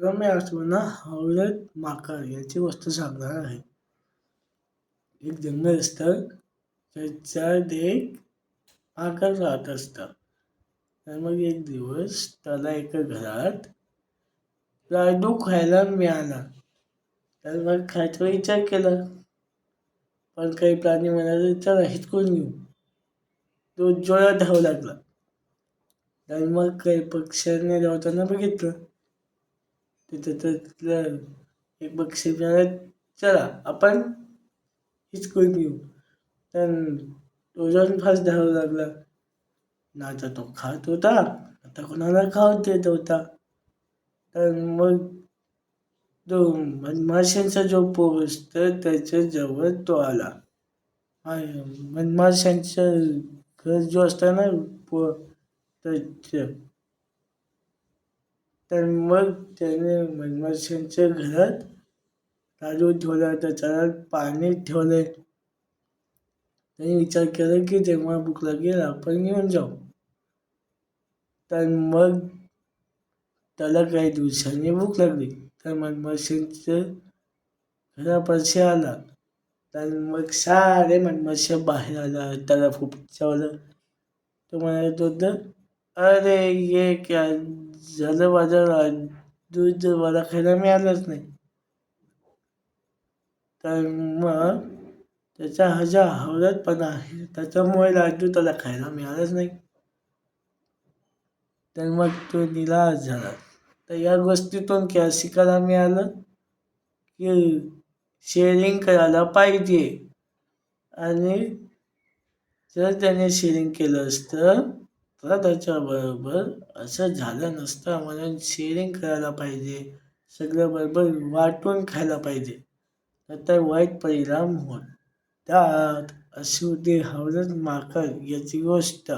रम्य आठवणा हवलत माकड याची गोष्ट सांगणार आहे. एक जंगल असतं त्याच्यात एक माकड राहत असतं. तर मग एक दिवस त्याला एका घरात लाडू खायला मिळाला. तर मग खायचा विचार केला. पण काही प्राणी म्हणाले चला हिसकून घेऊ. तो जोरात धावू लागला. तर मग काही पक्ष्यांनी धावताना बघितलं. तिथं तिथलं एक बक्षीस म्हणाला चला आपण हिसकून घेऊ. तर तो जाऊन फास्ट धावू लागला. ना आता तो खात होता आता कोणाला खाऊ देत होता. तर मग जो मधमाशांचा जो पोस्ट तर त्याच्याजवळ तो आला. मधमाशांचं घर जो असतं ना पो त्याच्या तर मग त्याने मधमाशांच्या घरात राजू ठेवला. त्याच्यात पाणी ठेवले. त्यांनी विचार केला की जेव्हा भूक लागेल आपण घेऊन जाऊ. तर मग त्याला काही दिवसांनी भूक लागली. तर मधमाशांच्या घरापाशी आला. तर मग सारे मधमाशा बाहेर आला त्याला खूप चावलं. तो म्हणत होतं अरे ये क्या झालं माझं दूध मला खायला मिळालंच नाही. तर मग त्याचा हा हवलतपणा आहे त्याच्यामुळे लाडू त्याला खायला मिळालंच नाही. तर मग तो निराश झाला. तर या गोष्टीतून क्या शिकायला मिळालं? की शेअरिंग करायला पाहिजे. आणि जर त्याने शेअरिंग केलं असतं मला त्याच्याबरोबर असं झालं नसतं. म्हणून शेअरिंग करायला पाहिजे. सगळं बरोबर वाटून खायला पाहिजे. तर वाईट परिणाम होतात अशी होती हवलत माकड याची गोष्ट.